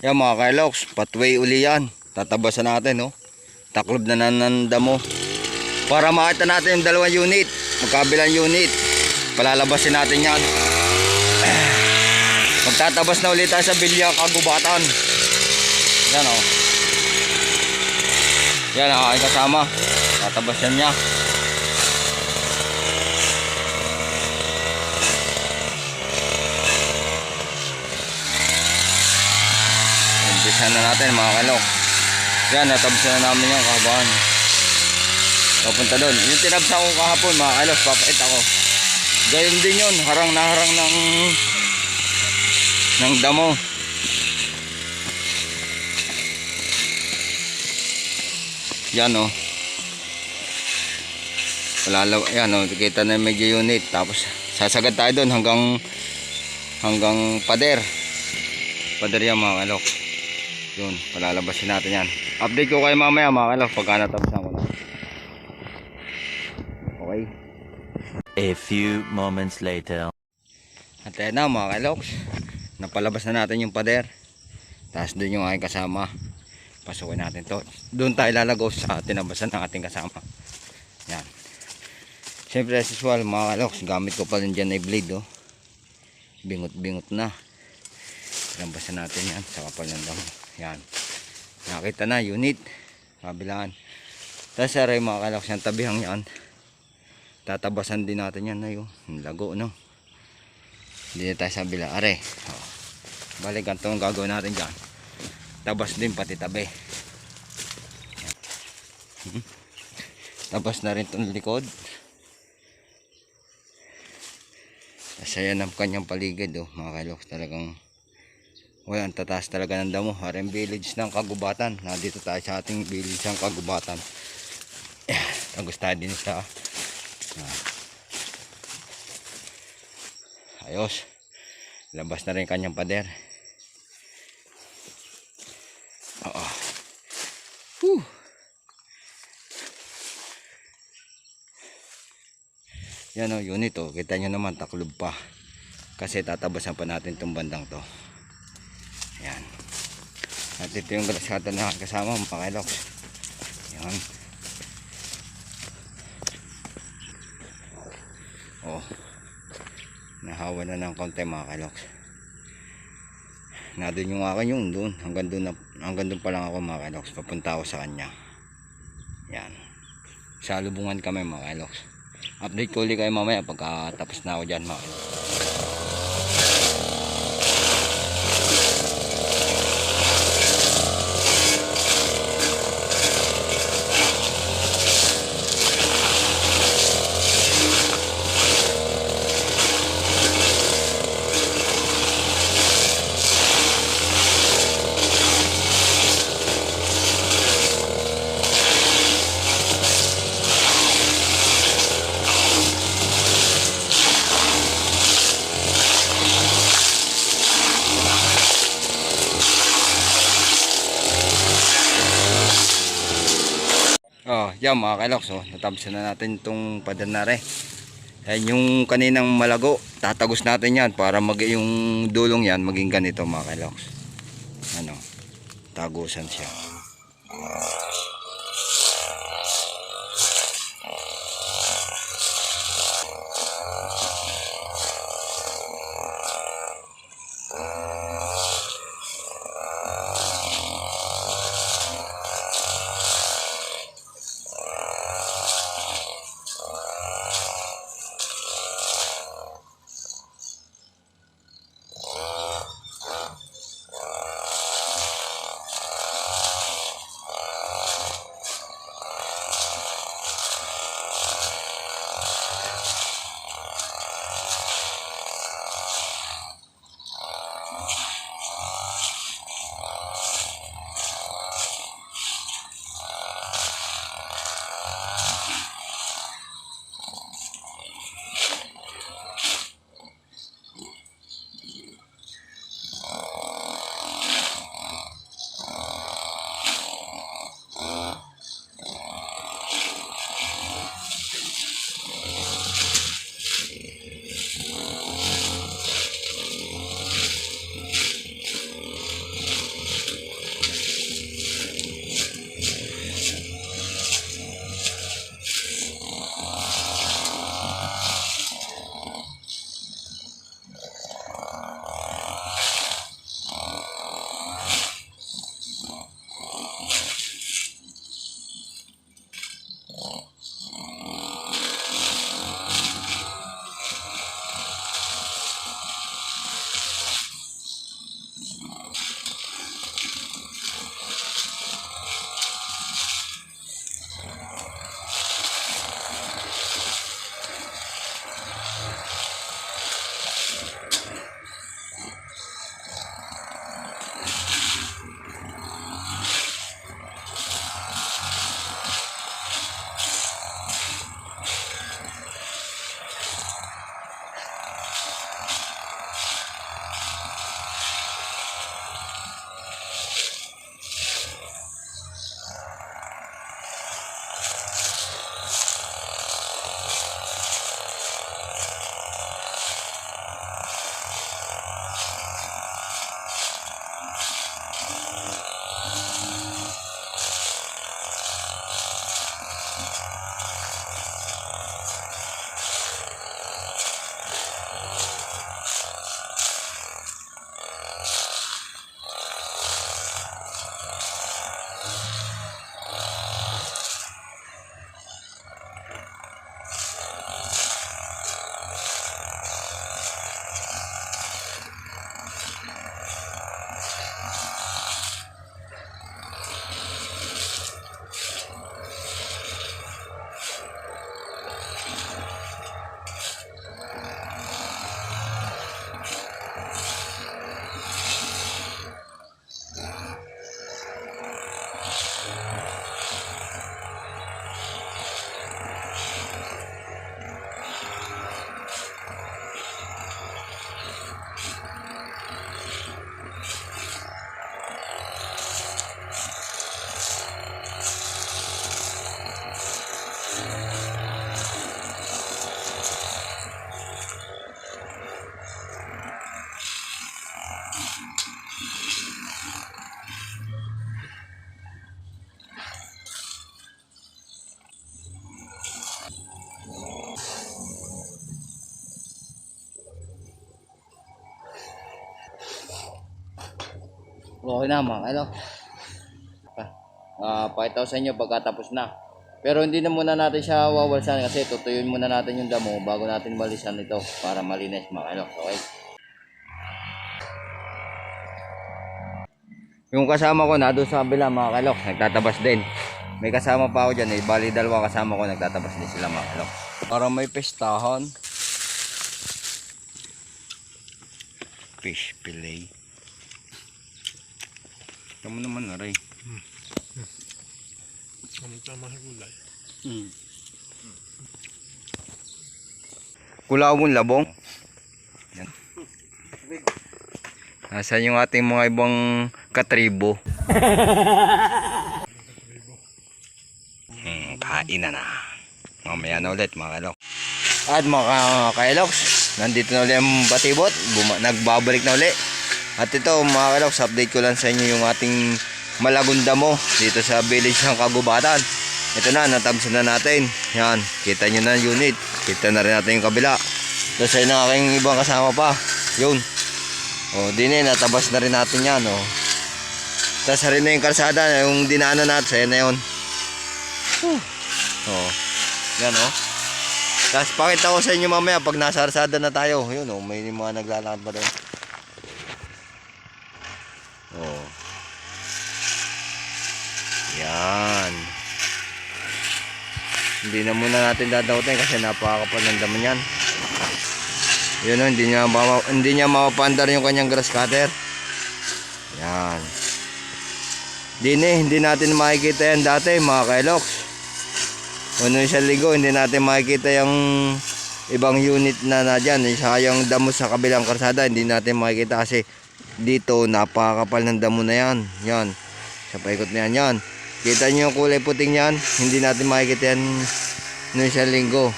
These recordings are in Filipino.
Yan mga kailoks, patway uli yan. Tatabasan natin, no? Taklob na nananda mo. Para makita natin yung dalawang unit. Magkabilang unit. Palalabasin natin yan. Magtatabas na ulit tayo sa Bilya Kagubatan. Yan, oh. Yan, ang kasama. Tatabasan niya. Na natin mga kalok. Yan, natabsan na namin yung kahabahan. Papunta doon. Yung tinabsan ko kahapon mga kalok, papakita ko. Gayon din yun, harang na harang ng ng damo. Yan o. Oh. Palalaw, yan o, oh, kita na medyo unit. Tapos sasagad tayo doon hanggang hanggang pader. Pader yan mga kalok. Yun, palalabasin natin yan. Update ko kayo mamaya mga kalok pagka natapusan ko na. Okay. A few moments later. At ayan na mga kaloks. Napalabas na natin yung pader. Tapos doon yung aking kasama. Pasukin natin to. Doon tayo lalagos sa tinabasan ng ating kasama. Yan. Siyempre as usual mga kaloks. Gamit ko pa rin dyan ay blade oh. Bingot-bingot na. Tinabasan natin yan sa kapal ng damo. Yan. Nakita na unit. Kabilaan. Tapos aray mga kaloks yung tabihang yan. Tatabasan din natin yan na yung lago no. Hindi na tayo sa bila. Are. Oh. Balik ganito ang gagawin natin dyan. Tabas din pati tabi. Mhm. Tabas na rin itong likod. Kasi yan ang kanyang paligid oh, mga kailoks. Talagang walang tataas talaga ng damo. RM village ng kagubatan. Nandito tayo sa ating village ng kagubatan. Tagos tayo din sa ah, ayos labas na rin kanyang pader oo Whew. yan o unit o kita nyo naman taklob pa kasi tatabasan pa natin itong bandang to at ito yung galaskatan na kasama mga kailoks yan oh. Nahawa na ng konti mga kaloks na doon yung akin yung doon hanggang doon na, hanggang doon pa lang ako mga kaloks papunta ako sa kanya. Yan. Sa lubungan kami mga kaloks update ko ulit kayo mamaya pagkatapos na ako dyan mga kaloks Oh, yan mga kailoks, oh, natapos na natin itong padanare. Yan yung kaninang malago, tatagos natin yan para mag yung dulong yan maging ganito mga kailoks. Ano, tagusan siya. Okay na mga kalok. Ah, pakita ko sa inyo pagkatapos na. Pero hindi na muna natin siya wawalsan kasi tutuyuin muna natin yung damo bago natin balisan ito para malinis mga kalok. Okay? Yung kasama ko na doon sa kabila mga kalok, nagtatabas din. May kasama pa ako dyan eh, bali dalawa kasama ko nagtatabas din sila mga kalok. Para may pestahan. Fish fillet. Kamu naman na rin. Tama sa gulay. Kulawon labong. Yan. Nasaan yung ating mga ibang katribo? hmm, kain na na. Mamaya na ulit mga kalok. At mga kailoks, nandito na ulit ang batibot. Buma- nagbabalik na ulit. At ito mga kailoks, update ko lang sa inyo yung ating malagunda mo dito sa village ng Kagubatan. Ito na, natabsan na natin. Yan, kita nyo na unit. Kita na rin natin yung kabila. Tapos ayun ang aking ibang kasama pa. Yun. O, din eh, natabas na rin natin yan. O. Tapos rin na yung kalsada, yung dinaanan natin, ayun na yun. O. Yan o. Tapos pakita ko sa inyo mamaya pag nasa kalsada na tayo. Yun o, may mga naglalakad pa doon. Yan. Hindi na muna natin dadautin kasi napakakapal ng damo niyan. Yun o, hindi niya, hindi niya mapapandar yung kanyang grass cutter. Yan. Din eh, hindi natin makikita yan dati mga kailoks. Ano sa ligo, hindi natin makikita yung ibang unit na na dyan. Saka yung damo sa kabilang karsada, hindi natin makikita kasi dito napakakapal ng damo na yan. Yan. Sa paikot na yan, yan. Kita nyo yung kulay puting yan, hindi natin makikita yan noong isang linggo.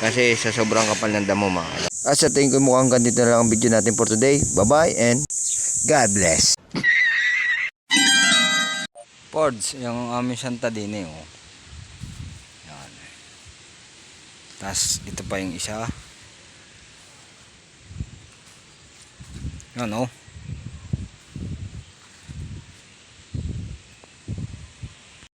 Kasi sa sobrang kapal ng damo mga. At sa tingin ko mukhang ganito na lang ang video natin for today. Bye-bye and God bless. Fords, yung aming Santa Dine, oh. Yan. Tapos, ito pa yung isa. Yan, oh.